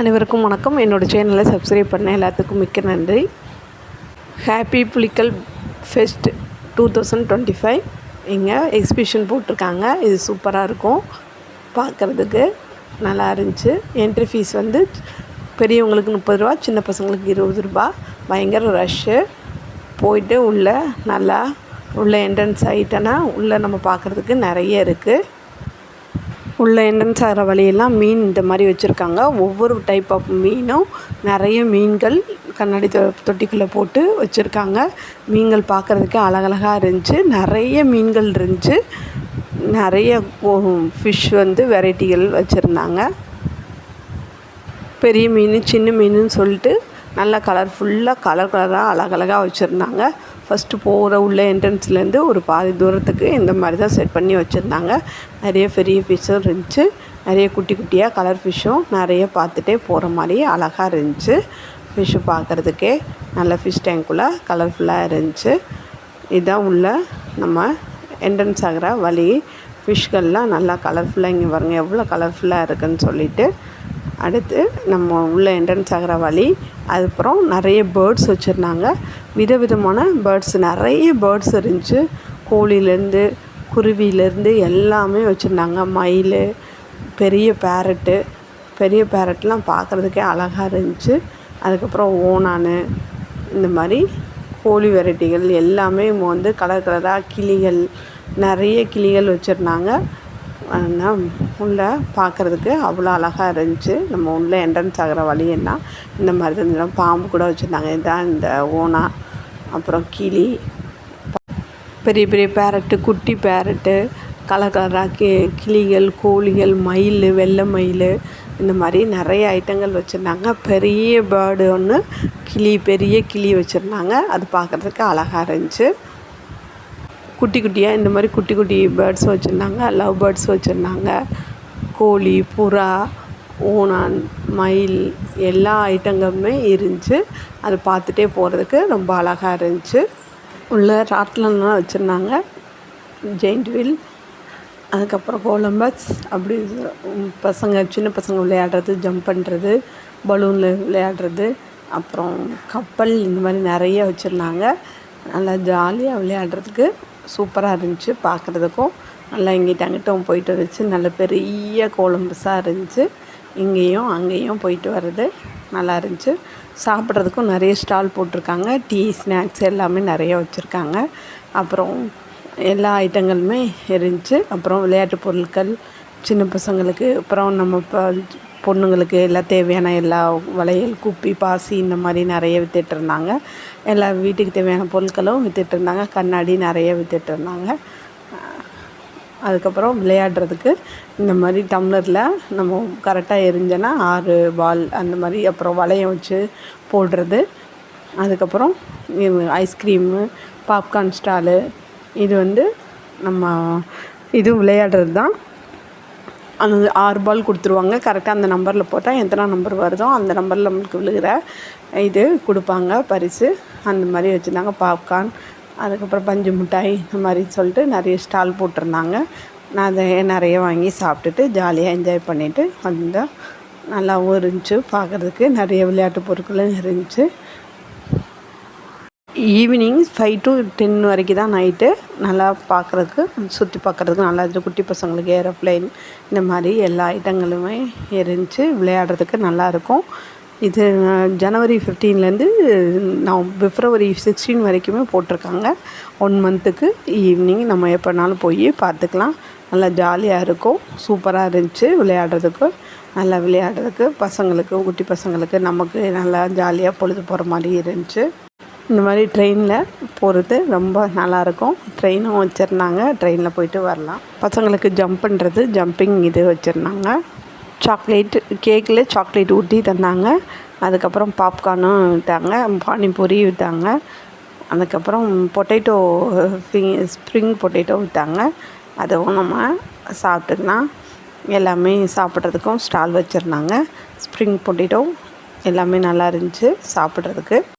அனைவருக்கும் வணக்கம். என்னோடய சேனலை சப்ஸ்கிரைப் பண்ண எல்லாத்துக்கும் மிக்க நன்றி. Happy Pulikkal fest two thousand twenty five இங்கே எக்ஸிபிஷன் போட்டிருக்காங்க. இது சூப்பராக இருக்கும். பார்க்குறதுக்கு நல்லா இருந்துச்சு. என்ட்ரி ஃபீஸ் வந்து பெரியவங்களுக்கு முப்பது ரூபா சின்ன பசங்களுக்கு இருபது ரூபா. பயங்கர ரஷ்ஷு போயிட்டு உள்ளே நல்லா உள்ளே என்ட்ரன்ஸ் ஆகிட்டோன்னா உள்ளே நம்ம பார்க்குறதுக்கு நிறைய இருக்குது உள்ள என்ட்ரன்ஸ் ஆகிற வழியெல்லாம் மீன் இந்த மாதிரி வச்சுருக்காங்க. ஒவ்வொரு டைப் ஆஃப் மீனும் நிறைய மீன்கள் கண்ணாடி தொ தொட்டிக்குள்ளே போட்டு வச்சுருக்காங்க. மீன்கள் பார்க்குறதுக்கே அழகழகாக இருந்துச்சு. நிறைய மீன்கள் இருந்துச்சு. நிறைய ஃபிஷ் வந்து வெரைட்டிகள் வச்சுருந்தாங்க. பெரிய மீன் சின்ன மீனுன்னு சொல்லிட்டு நல்லா கலர்ஃபுல்லாக கலர் கலராக அழகழகாக வச்சுருந்தாங்க. ஃபஸ்ட்டு போகிற உள்ள என்ட்ரன்ஸ்லேருந்து ஒரு பாதி தூரத்துக்கு இந்த மாதிரி தான் செட் பண்ணி வச்சுருந்தாங்க. நிறைய பெரிய ஃபிஷ்ஷும் இருந்துச்சு. நிறைய குட்டி குட்டியாக கலர் ஃபிஷ்ஷும் நிறைய பார்த்துட்டே போகிற மாதிரி அழகாக இருந்துச்சு. ஃபிஷ்ஷு பார்க்குறதுக்கே நல்ல ஃபிஷ் டேங்க்குள்ளே கலர்ஃபுல்லாக இருந்துச்சு. இதுதான் உள்ள நம்ம என்ட்ரன்ஸ் ஆகிற வழி. ஃபிஷ்கள்லாம் நல்லா கலர்ஃபுல்லாக இங்கே வருங்க எவ்வளோ கலர்ஃபுல்லாக இருக்குதுன்னு சொல்லிவிட்டு அடுத்து நம்ம உள்ள என்ட்ரன்ஸ் ஆகிற வழி. அதுக்கப்புறம் நிறைய பேர்ட்ஸ் வச்சுருந்தாங்க. விதவிதமான பேர்ட்ஸ் நிறைய பேர்ட்ஸ் இருந்துச்சு. கோழிலேருந்து குருவிலேருந்து எல்லாமே வச்சுருந்தாங்க. மயில் பெரிய பேரட்டு பெரிய பேரட்லாம் பார்க்குறதுக்கே அழகாக இருந்துச்சு. அதுக்கப்புறம் ஓணானு இந்த மாதிரி கோழி வெரைட்டிகள் எல்லாமே வந்து கலர் கலராக கிளிகள் நிறைய கிளிகள் வச்சுருந்தாங்க. ஆனால் உள்ளே பார்க்குறதுக்கு அவ்வளோ அழகாக இருந்துச்சு. நம்ம உள்ளே என்ட்ரன்ஸ் ஆகிற வழி என்ன? இந்த மாதிரி தான் பாம்பு கூட வச்சுருந்தாங்க. இதுதான் இந்த ஓனா அப்புறம் கிளி பெரிய பெரிய பேரட்டு குட்டி பேரட்டு கலர் கலராக கி கிளிகள் கோழிகள் மயில் வெள்ளை மயில் இந்த மாதிரி நிறைய ஐட்டங்கள் வச்சுருந்தாங்க. பெரிய பேர்டு ஒன்று கிளி பெரிய கிளி வச்சுருந்தாங்க. அது பார்க்குறதுக்கு அழகாக இருந்துச்சு. குட்டி குட்டியாக இந்த மாதிரி குட்டி குட்டி பேர்ட்ஸ் வச்சுருந்தாங்க. லவ் பேர்ட்ஸ் வச்சுருந்தாங்க. கோழி புறா ஓணான் மயில் எல்லா ஐட்டங்களுமே இருந்துச்சு அதை பார்த்துட்டே போகிறதுக்கு ரொம்ப அழகாக இருந்துச்சு. உள்ள ராட்லம்லாம் வச்சுருந்தாங்க. ஜெயிண்ட் வீல் அதுக்கப்புறம் கோலம்பஸ் அப்படி பசங்க சின்ன பசங்க விளையாடுறது ஜம்ப் பண்ணுறது பலூனில் விளையாடுறது அப்புறம் கப்பல் இந்த மாதிரி நிறைய வச்சுருந்தாங்க. நல்லா ஜாலியாக விளையாடுறதுக்கு சூப்பராக இருந்துச்சு பார்க்குறதுக்கும். நல்லா இங்கிட்ட அங்கிட்டும் போயிட்டு இருந்துச்சு. நல்ல பெரிய கோலம்பஸாக இருந்துச்சு. இங்கேயும் அங்கேயும் போயிட்டு வர்றது நல்லா இருந்துச்சு. சாப்பிட்றதுக்கும் நிறைய ஸ்டால் போட்டிருக்காங்க. டீ ஸ்நாக்ஸ் எல்லாமே நிறைய வச்சுருக்காங்க. அப்புறம் எல்லா ஐட்டங்களுமே இருந்துச்சு. அப்புறம் விளையாட்டு பொருட்கள் சின்ன பசங்களுக்கு அப்புறம் நம்ம இப்போ பொண்ணுங்களுக்கு எல்லாம் தேவையான எல்லா வளையல் குப்பி பாசி இந்த மாதிரி நிறைய விற்றுட்ருந்தாங்க எல்லா வீட்டுக்கு தேவையான பொருட்களும் விற்றுட்ருந்தாங்க கண்ணாடி நிறைய விற்றுட்ருந்தாங்க அதுக்கப்புறம் விளையாடுறதுக்கு இந்த மாதிரி டம்ளரில் நம்ம கரெக்டாக எரிஞ்சோன்னா ஆறு பால் அந்த மாதிரி அப்புறம் வளையம் வச்சு போடுறது. அதுக்கப்புறம் ஐஸ்கிரீமு பாப்கார்ன் ஸ்டாலு இது வந்து நம்ம இது விளையாடுறது தான். அந்த ஆறு பால் கொடுத்துருவாங்க. கரெக்டாக அந்த நம்பரில் போட்டால் எத்தனை நம்பர் வருதோ அந்த நம்பரில் நம்மளுக்கு விழுகிற இது கொடுப்பாங்க. பரிசு அந்த மாதிரி வச்சுருந்தாங்க. பாப்கார்ன் அதுக்கப்புறம் பஞ்சு மிட்டாய் இந்த மாதிரி சொல்லிட்டு நிறைய ஸ்டால் போட்டிருந்தாங்க. நான் அதை நிறைய வாங்கி சாப்பிட்டுட்டு ஜாலியாக என்ஜாய் பண்ணிவிட்டு வந்தேன். நல்லாவும் இருந்துச்சு பார்க்குறதுக்கு. நிறைய விளையாட்டு பொருட்களும் இருந்துச்சு. ஈவினிங் ஃபைவ் டு டென் வரைக்கும் தான் நைட்டு நல்லா பார்க்குறதுக்கு சுற்றி பார்க்குறதுக்கு நல்லா இருந்துச்சு. குட்டி பசங்களுக்கு ஏரோப்ளைன் இந்த மாதிரி எல்லா ஐட்டங்களுமே இருந்துச்சு. விளையாடுறதுக்கு நல்லாயிருக்கும் இது ஜனவரி ஃபிஃப்டீன்லேருந்து நான் பிப்ரவரி சிக்ஸ்டீன் வரைக்குமே போட்டிருக்காங்க. ஒன் மந்த்துக்கு ஈவினிங் நம்ம எப்போனாலும் போய் பார்த்துக்கலாம். நல்லா ஜாலியாக இருக்கும். சூப்பராக இருந்துச்சு விளையாடுறதுக்கு. நல்லா விளையாடுறதுக்கு பசங்களுக்கு குட்டி பசங்களுக்கு நமக்கு நல்லா ஜாலியாக பொழுது போகிற மாதிரி இருந்துச்சு. இந்த மாதிரி ட்ரெயினில் போகிறது ரொம்ப நல்லாயிருக்கும் ட்ரெயினும் வச்சுருந்தாங்க. ட்ரெயினில் போயிட்டு வரலாம். பசங்களுக்கு ஜம்ப் பண்ணுறது ஜம்பிங் இது வச்சுருந்தாங்க. சாக்லேட் கேக்கில் சாக்லேட் ஊற்றி தந்தாங்க. அதுக்கப்புறம் பாப்கார்னும் விட்டாங்க பானிபூரி விட்டாங்க அதுக்கப்புறம் பொட்டேட்டோ ஸ்ப்ரிங் பொட்டேட்டோ விட்டாங்க அதுவும் நம்ம சாப்பிட்டுக்கலாம். எல்லாமே சாப்பிட்றதுக்கும் ஸ்டால் வச்சுருந்தாங்க. ஸ்ப்ரிங் பொட்டேட்டோ எல்லாமே நல்லா இருந்துச்சு சாப்பிட்றதுக்கு.